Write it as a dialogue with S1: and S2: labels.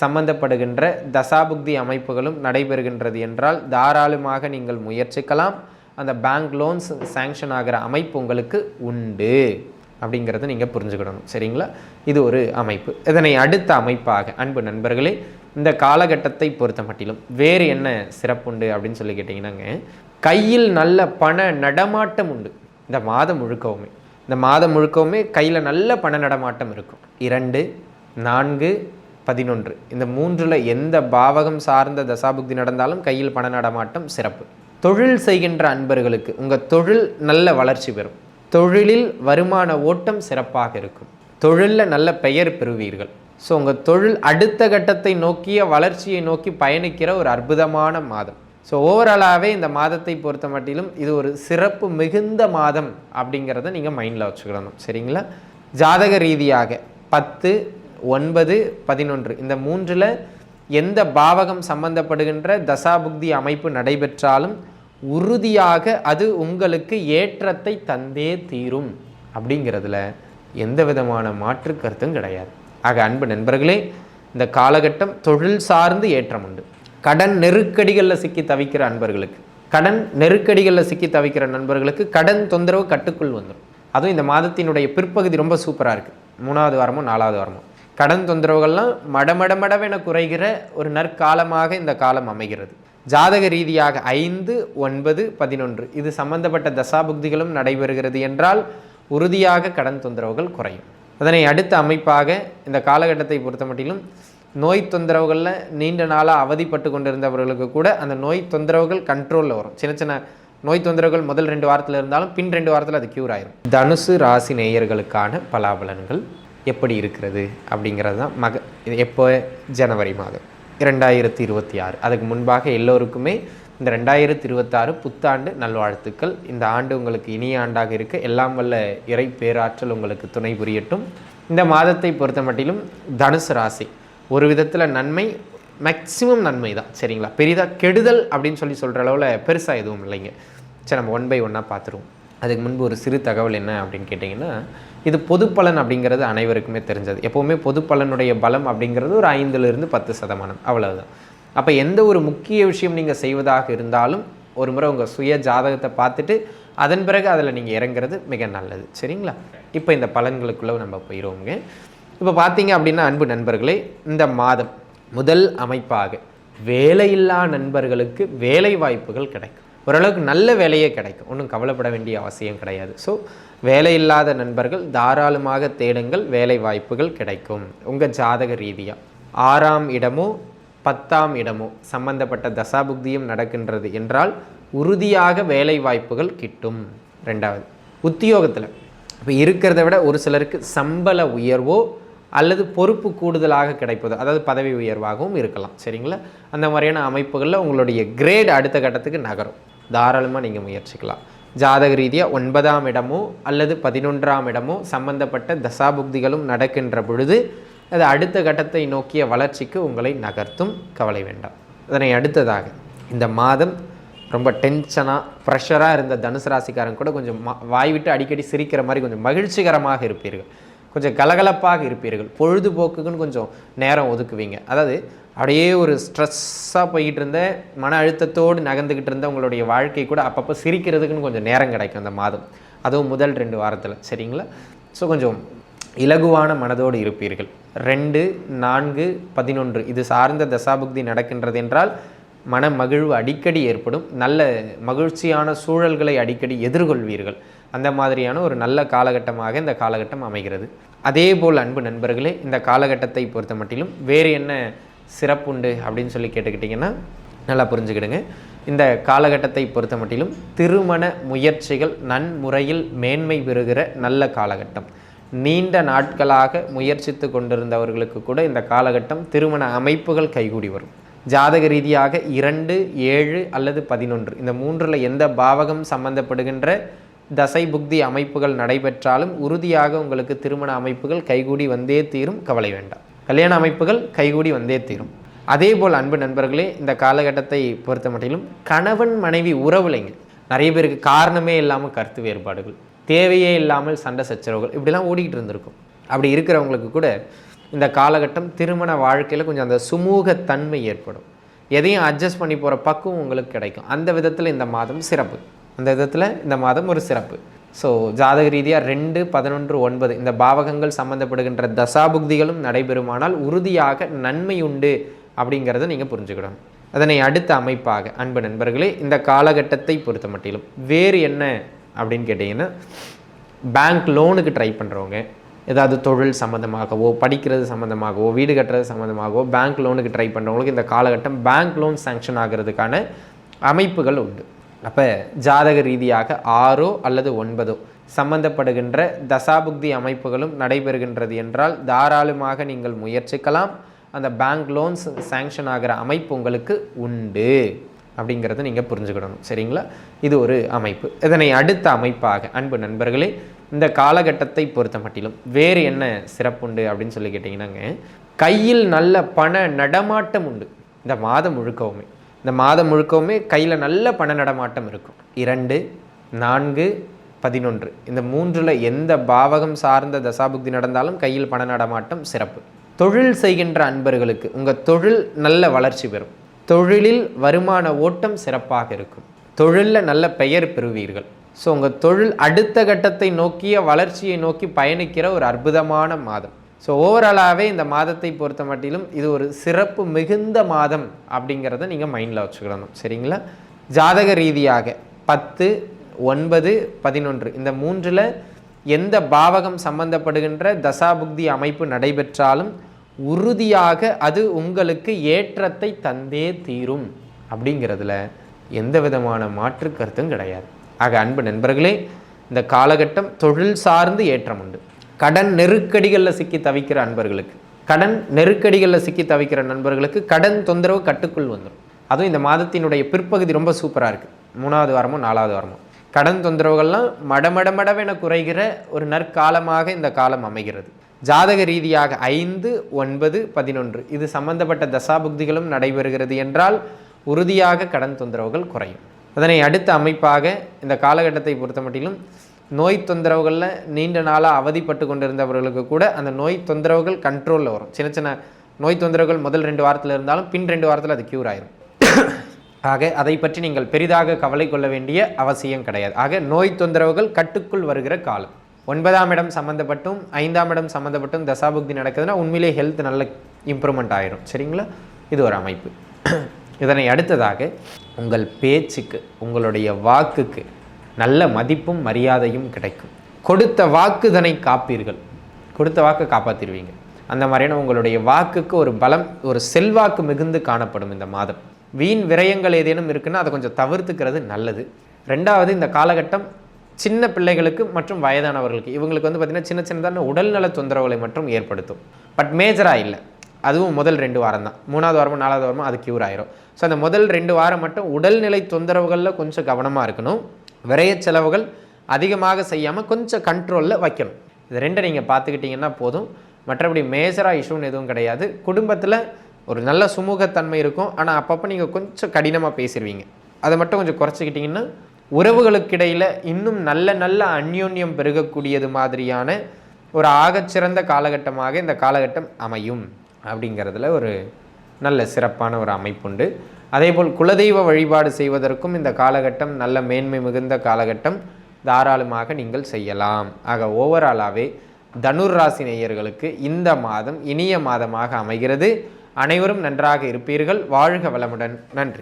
S1: சம்பந்தப்படுகின்ற தசாபுக்தி அமைப்புகளும் நடைபெறுகின்றது என்றால் தாராளமாக நீங்கள் முயற்சிக்கலாம். அந்த பேங்க் லோன்ஸ் சேங்ஷன் ஆகிற அமைப்பு உங்களுக்கு உண்டு. அப்படிங்கிறத நீங்கள் புரிஞ்சுக்கிடணும். சரிங்களா? இது ஒரு அமைப்பு. இதனை அடுத்த அமைப்பாக அன்பு நண்பர்களே இந்த காலகட்டத்தை பொறுத்த மட்டிலும் வேறு என்ன சிறப்புண்டு அப்படின்னு சொல்லி கேட்டிங்கன்னாங்க கையில் நல்ல பண நடமாட்டம் உண்டு. இந்த மாதம் முழுக்கவுமே. இந்த மாதம் முழுக்கவுமே கையில் நல்ல பண நடமாட்டம் இருக்கும். இரண்டு நான்கு பதினொன்று. இந்த மூன்றில் எந்த பாவகம் சார்ந்த தசாபுக்தி நடந்தாலும் கையில் பண நடமாட்டம் சிறப்பு. தொழில் செய்கின்ற அன்பர்களுக்கு உங்கள் தொழில் நல்ல வளர்ச்சி பெறும். தொழிலில் வருமான ஓட்டம் சிறப்பாக இருக்கும். தொழிலில் நல்ல பெயர் பெறுவீர்கள். ஸோ உங்கள் தொழில் அடுத்த கட்டத்தை நோக்கிய வளர்ச்சியை நோக்கி பயணிக்கிற ஒரு அற்புதமான மாதம். ஸோ ஓவராலாகவே இந்த மாதத்தை பொறுத்த மட்டிலும் இது ஒரு சிறப்பு மிகுந்த மாதம் அப்படிங்கிறத நீங்கள் மைண்டில் வச்சுக்கிடணும் சரிங்களா? ஜாதக ரீதியாக பத்து ஒன்பது பதினொன்று. இந்த மூன்றில் எந்த பாவகம் சம்பந்தப்படுகின்ற தசாபுக்தி அமைப்பு நடைபெற்றாலும் உறுதியாக அது உங்களுக்கு ஏற்றத்தை தந்தே தீரும். அப்படிங்கிறதுல எந்த விதமான மாற்று கருத்தும் கிடையாது. ஆக அன்பு நண்பர்களே இந்த காலகட்டம் தொழில் சார்ந்து ஏற்றம் உண்டு. கடன் நெருக்கடிகளில் சிக்கி தவிக்கிற அன்பர்களுக்கு கடன் நெருக்கடிகளில் சிக்கி தவிக்கிற நண்பர்களுக்கு கடன் தொந்தரவு கட்டுக்குள் வந்துடும் அதுவும் இந்த மாதத்தினுடைய பிற்பகுதி ரொம்ப சூப்பராக இருக்குது மூணாவது வாரமோ நாலாவது வாரமோ. கடன் தொந்தரவுகள்லாம் மடமடமடவென குறைகிற ஒரு நற்காலமாக இந்த காலம் அமைகிறது. ஜாதக ரீதியாக ஐந்து ஒன்பது பதினொன்று இது சம்பந்தப்பட்ட தசாபுக்திகளும் நடைபெறுகிறது என்றால் உறுதியாக கடன் தொந்தரவுகள் குறையும். அதனை அடுத்த அமைப்பாக இந்த காலகட்டத்தை பொறுத்த மட்டிலும் நோய் தொந்தரவுகளில் நீண்ட நாளாக அவதிப்பட்டு கொண்டிருந்தவர்களுக்கு கூட அந்த நோய் தொந்தரவுகள் கண்ட்ரோலில் வரும். சின்ன சின்ன நோய் தொந்தரவுகள் முதல் ரெண்டு வாரத்தில் இருந்தாலும் பின் ரெண்டு வாரத்தில் அது க்யூர் ஆயிரும். தனுசு ராசி நேயர்களுக்கான பலாபலன்கள். எப்படி இருக்கிறது அப்படிங்கிறது தான் மக இது எப்போ? ஜனவரி மாதம். இரண்டாயிரத்தி இருபத்தி ஆறு. அதுக்கு முன்பாக எல்லோருக்குமே இந்த ரெண்டாயிரத்தி இருபத்தாறு புத்தாண்டு நல்வாழ்த்துக்கள். இந்த ஆண்டு உங்களுக்கு இனிய ஆண்டாக இருக்க. எல்லாம் வல்ல இறை பேராற்றல் உங்களுக்கு துணை புரியட்டும். இந்த மாதத்தை பொறுத்த மட்டிலும் தனுசு ராசி. ஒரு விதத்தில் நன்மை மேக்சிமம் நன்மை தான். சரிங்களா? பெரிதாக கெடுதல் அப்படின்னு சொல்லி சொல்கிற அளவில் பெருசாக எதுவும் இல்லைங்க. சரி நம்ம ஒன் பை ஒன்னாக பார்த்துருவோம். அதுக்கு முன்பு ஒரு சிறு தகவல் என்ன அப்படின்னு கேட்டிங்கன்னா இது பொது பலன் அப்படிங்கிறது அனைவருக்குமே தெரிஞ்சது. எப்போவுமே பொது பலனுடைய பலம் அப்படிங்கிறது ஒரு ஐந்துலேருந்து பத்து சதமானம். அவ்வளவுதான். அப்போ எந்த ஒரு முக்கிய விஷயம் நீங்கள் செய்வதாக இருந்தாலும் ஒரு முறை உங்கள் சுய ஜாதகத்தை பார்த்துட்டு அதன் பிறகு அதில் நீங்கள் இறங்குறது மிக நல்லது. சரிங்களா? இப்போ இந்த பலன்களுக்குள்ளே நம்ம போயிடுவோங்க இப்போ பார்த்தீங்க அப்படின்னா அன்பு நண்பர்களே இந்த மாதம் முதல் அமைப்பாக வேலையில்லா நண்பர்களுக்கு வேலை வாய்ப்புகள் கிடைக்கும். ஓரளவுக்கு நல்ல வேலையே கிடைக்கும். ஒன்றும் கவலைப்பட வேண்டிய அவசியம் கிடையாது. ஸோ வேலை இல்லாத நண்பர்கள் தாராளமாக தேடுங்கள். வேலை வாய்ப்புகள் கிடைக்கும். உங்கள் ஜாதக ரீதியாக ஆறாம் இடமோ பத்தாம் இடமோ சம்பந்தப்பட்ட தசாபுக்தியும் நடக்கின்றது என்றால் உறுதியாக வேலை வாய்ப்புகள் கிட்டும். ரெண்டாவது உத்தியோகத்தில். இப்போ இருக்கிறத விட ஒரு சிலருக்கு சம்பள உயர்வோ அல்லது பொறுப்பு கூடுதலாக கிடைப்பது அதாவது பதவி உயர்வாகவும் இருக்கலாம். சரிங்களா? அந்த மாதிரியான அமைப்புகளில் உங்களுடைய கிரேட் அடுத்த கட்டத்துக்கு நகரும். தாராளமாக நீங்கள் முயற்சிக்கலாம். ஜாதக ரீதியாக ஒன்பதாம் இடமோ அல்லது பதினொன்றாம் இடமோ சம்பந்தப்பட்ட தசாபுக்திகளும் நடக்கின்ற பொழுது அது அடுத்த கட்டத்தை நோக்கிய வளர்ச்சிக்கு உங்களை நகர்த்தும் கவலை வேண்டாம். அதனை அடுத்ததாக இந்த மாதம் ரொம்ப டென்ஷனாக ப்ரெஷராக இருந்த தனுசு ராசிக்காரங்க கூட கொஞ்சம் வாய்விட்டு வாய் விட்டு அடிக்கடி சிரிக்கிற மாதிரி கொஞ்சம் மகிழ்ச்சிகரமாக இருப்பீர்கள். கொஞ்சம் கலகலப்பாக இருப்பீர்கள். பொழுதுபோக்குக்குன்னு கொஞ்சம் நேரம் ஒதுக்குவீங்க. அதாவது அப்படியே ஒரு ஸ்ட்ரெஸ்ஸாக போய்கிட்டு இருந்த மன அழுத்தத்தோடு நகர்ந்துக்கிட்டு இருந்த உங்களுடைய வாழ்க்கை கூட அப்பப்போ சிரிக்கிறதுக்குன்னு கொஞ்சம் நேரம் கிடைக்கும் அந்த மாதம். அதுவும் முதல் ரெண்டு வாரத்தில். சரிங்களா? ஸோ கொஞ்சம் இலகுவான மனதோடு இருப்பீர்கள். ரெண்டு நான்கு பதினொன்று. இது சார்ந்த தசாபுக்தி நடக்கின்றது என்றால் மன மகிழ்வு அடிக்கடி ஏற்படும். நல்ல மகிழ்ச்சியான சூழல்களை அடிக்கடி எதிர்கொள்வீர்கள். அந்த மாதிரியான ஒரு நல்ல காலகட்டமாக இந்த காலகட்டம் அமைகிறது. அதே போல் அன்பு நண்பர்களே இந்த காலகட்டத்தை பொறுத்த மட்டிலும் வேறு என்ன சிறப்புண்டு அப்படின்னு சொல்லி கேட்டுக்கிட்டிங்கன்னா நல்லா புரிஞ்சுக்கிடுங்க. இந்த காலகட்டத்தை பொறுத்த மட்டிலும் திருமண முயற்சிகள் நன்முறையில் மேன்மை பெறுகிற நல்ல காலகட்டம். நீண்ட நாட்களாக முயற்சித்து கொண்டிருந்தவர்களுக்கு கூட இந்த காலகட்டம் திருமண அமைப்புகள் கைகூடி வரும். ஜாதக ரீதியாக இரண்டு ஏழு அல்லது பதினொன்று இந்த மூன்றில் எந்த பாவகம் சம்பந்தப்படுகின்ற தசை புக்தி அமைப்புகள் நடைபெற்றாலும் உறுதியாக உங்களுக்கு திருமண அமைப்புகள் கைகூடி வந்தே தீரும் கவலை வேண்டாம். கல்யாண அமைப்புகள் கைகூடி வந்தே தீரும். அதே போல் அன்பு நண்பர்களே இந்த காலகட்டத்தை பொறுத்த மட்டிலும் கணவன் மனைவி உறவுலைங்க நிறைய பேருக்கு காரணமே இல்லாமல் கருத்து வேறுபாடுகள் தேவையே இல்லாமல் சண்டை சச்சரவுகள் இப்படிலாம் ஓடிக்கிட்டு இருந்திருக்கும். அப்படி இருக்கிறவங்களுக்கு கூட இந்த காலகட்டம் திருமண வாழ்க்கையில் கொஞ்சம் அந்த சுமூகத்தன்மை ஏற்படும். எதையும் அட்ஜஸ்ட் பண்ணி போகிற பக்குவம் உங்களுக்கு கிடைக்கும். அந்த விதத்தில் இந்த மாதம் சிறப்பு. அந்த விதத்தில் இந்த மாதம் ஒரு சிறப்பு. ஸோ ஜாதக ரீதியாக ரெண்டு பதினொன்று ஒன்பது இந்த பாவகங்கள் சம்மந்தப்படுகின்ற தசாபுக்திகளும் நடைபெறுமானால் உறுதியாக நன்மை உண்டு அப்படிங்கிறத நீங்கள் புரிஞ்சுக்கிடணும் அதனை அடுத்த அமைப்பாக அன்பு நண்பர்களே இந்த காலகட்டத்தை பொறுத்த மட்டிலும் வேறு என்ன அப்படின்னு கேட்டிங்கன்னா பேங்க் லோனுக்கு ட்ரை பண்ணுறவங்க ஏதாவது தொழில் சம்மந்தமாகவோ படிக்கிறது சம்மந்தமாகவோ வீடு கட்டுறது சம்மந்தமாகவோ பேங்க் லோனுக்கு ட்ரை பண்ணுறவங்களுக்கு இந்த காலகட்டம் பேங்க் லோன் சேங்ஷன் ஆகிறதுக்கான அமைப்புகள் உண்டு. அப்போ ஜாதக ரீதியாக ஆறோ அல்லது ஒன்பதோ சம்பந்தப்படுகின்ற தசாபுக்தி அமைப்புகளும் நடைபெறுகின்றது என்றால் தாராளமாக நீங்கள் முயற்சிக்கலாம். அந்த பேங்க் லோன்ஸ் சேங்ஷன் ஆகிற அமைப்பு உங்களுக்கு உண்டு அப்படிங்கிறத நீங்கள் புரிஞ்சுக்கிடணும். சரிங்களா? இது ஒரு அமைப்பு. இதனை அடுத்த அமைப்பாக அன்பு நண்பர்களே இந்த காலகட்டத்தை பொறுத்த மட்டிலும் வேறு என்ன சிறப்புண்டு அப்படின்னு சொல்லி கேட்டிங்கன்னாங்க கையில் நல்ல பண நடமாட்டம் உண்டு. இந்த மாதம் முழுக்கவுமே. இந்த மாதம் முழுக்கவுமே கையில் நல்ல பண நடமாட்டம் இருக்கும். இரண்டு நான்கு பதினொன்று. இந்த மூன்றில் எந்த பாவகம் சார்ந்த தசாபுக்தி நடந்தாலும் கையில் பண நடமாட்டம் சிறப்பு. தொழில் செய்கின்ற அன்பர்களுக்கு உங்கள் தொழில் நல்ல வளர்ச்சி பெறும். தொழிலில் வருமான ஓட்டம் சிறப்பாக இருக்கும். தொழிலில் நல்ல பெயர் பெறுவீர்கள். ஸோ உங்கள் தொழில் அடுத்த கட்டத்தை நோக்கிய வளர்ச்சியை நோக்கி பயணிக்கிற ஒரு அற்புதமான மாதம். ஸோ ஓவராலாகவே இந்த மாதத்தை பொறுத்த மட்டிலும் இது ஒரு சிறப்பு மிகுந்த மாதம் அப்படிங்கிறத நீங்கள் மைண்டில் வச்சுக்கிடணும் சரிங்களா? ஜாதக ரீதியாக பத்து ஒன்பது பதினொன்று இந்த மூன்றில் எந்த பாவகம் சம்பந்தப்படுகின்ற தசாபுக்தி அமைப்பு நடைபெற்றாலும் உறுதியாக அது உங்களுக்கு ஏற்றத்தை தந்தே தீரும் அப்படிங்கிறதுல எந்த விதமான மாற்று கருத்தும் கிடையாது. ஆக அன்பு நண்பர்களே இந்த காலகட்டம் தொழில் சார்ந்து ஏற்றம் உண்டு. கடன் நெருக்கடிகளில் சிக்கி தவிக்கிற அன்பர்களுக்கு கடன் நெருக்கடிகளில் சிக்கி தவிக்கிற நண்பர்களுக்கு கடன் தொந்தரவு கட்டுக்குள் வந்துடும் அதுவும் இந்த மாதத்தினுடைய பிற்பகுதி ரொம்ப சூப்பராக இருக்குது மூணாவது வாரமோ நாலாவது வாரமோ கடன் தொந்தரவுகள்லாம் மடமடமடவென குறைகிற ஒரு நற்காலமாக இந்த காலம் அமைகிறது. ஜாதக ரீதியாக ஐந்து ஒன்பது பதினொன்று இது சம்பந்தப்பட்ட தசாபுக்திகளும் நடைபெறுகிறது என்றால் உறுதியாக கடன் தொந்தரவுகள் குறையும். அதனை அடுத்த அமைப்பாக இந்த காலகட்டத்தை பொறுத்த மட்டிலும் நோய் தொந்தரவுகளில் நீண்ட நாளாக அவதிப்பட்டு கொண்டிருந்தவர்களுக்கு கூட அந்த நோய் தொந்தரவுகள் கண்ட்ரோலில் வரும். சின்ன சின்ன நோய் தொந்தரவுகள் முதல் ரெண்டு வாரத்தில் இருந்தாலும் பின் ரெண்டு வாரத்தில் அது க்யூர் ஆயிரும். ஆக அதை பற்றி நீங்கள் பெரிதாக கவலை கொள்ள வேண்டிய அவசியம் கிடையாது. ஆக நோய் தொந்தரவுகள் கட்டுக்குள் வருகிற காலம். ஒன்பதாம் இடம் சம்மந்தப்பட்டும் ஐந்தாம் இடம் சம்மந்தப்பட்டும் தசாபுக்தி நடக்குதுன்னா உண்மையிலே ஹெல்த் நல்ல இம்ப்ரூவ்மெண்ட் ஆயிரும். சரிங்களா? இது ஒரு அமைப்பு. இதனை அடுத்ததாக உங்கள் பேச்சுக்கு உங்களுடைய வாக்குக்கு நல்ல மதிப்பும் மரியாதையும் கிடைக்கும். கொடுத்த வாக்குதனை காப்பீர்கள். கொடுத்த வாக்கு காப்பாற்றிடுவீங்க அந்த மாதிரியான உங்களுடைய வாக்குக்கு ஒரு பலம் ஒரு செல்வாக்கு மிகுந்து காணப்படும் இந்த மாதம். வீண் விரயங்கள் ஏதேனும் இருக்குன்னா அதை கொஞ்சம் தவிர்த்துக்கிறது நல்லது. ரெண்டாவது இந்த காலகட்டம் சின்ன பிள்ளைகளுக்கு மற்றும் வயதானவர்களுக்கு இவங்களுக்கு வந்து பார்த்திங்கன்னா சின்ன சின்னதான உடல்நல தொந்தரவுகளை மட்டும் ஏற்படுத்தும். பட் மேஜராக இல்லை. அதுவும் முதல் ரெண்டு வாரம் தான். மூணாவது வாரமும் நாலாவது வாரமும் அது க்யூர் ஆயிரும். ஸோ அந்த முதல் ரெண்டு வாரம் மட்டும் உடல்நிலை தொந்தரவுகளில் கொஞ்சம் கவனமாக இருக்கணும். விரைய செலவுகள் அதிகமாக செய்யாமல் கொஞ்சம் கண்ட்ரோலில் வைக்கணும். இது ரெண்டை நீங்கள் பார்த்துக்கிட்டிங்கன்னா போதும். மற்றபடி மேஜராக இஷ்யூன்னு எதுவும் கிடையாது. குடும்பத்தில் ஒரு நல்ல சுமூகத்தன்மை இருக்கும். ஆனால் அப்பப்போ நீங்கள் கொஞ்சம் கடினமாக பேசிடுவீங்க அதை மட்டும் கொஞ்சம் குறைச்சிக்கிட்டிங்கன்னா உறவுகளுக்கிடையில் இன்னும் நல்ல நல்ல அந்யோன்யம் பெருகக்கூடியது மாதிரியான ஒரு ஆகச்சிறந்த காலகட்டமாக இந்த காலகட்டம் அமையும். அப்படிங்கிறதுல ஒரு நல்ல சிறப்பான ஒரு அமைப்புண்டு. அதேபோல் குலதெய்வ வழிபாடு செய்வதற்கும் இந்த காலகட்டம் நல்ல மேன்மை மிகுந்த காலகட்டம் தாராளமாக நீங்கள் செய்யலாம். ஆக ஓவராலாகவே தனுர் ராசி நேயர்களுக்கு இந்த மாதம் இனிய மாதமாக அமைகிறது. அனைவரும் நன்றாக இருப்பீர்கள். வாழ்க வளமுடன். நன்றி.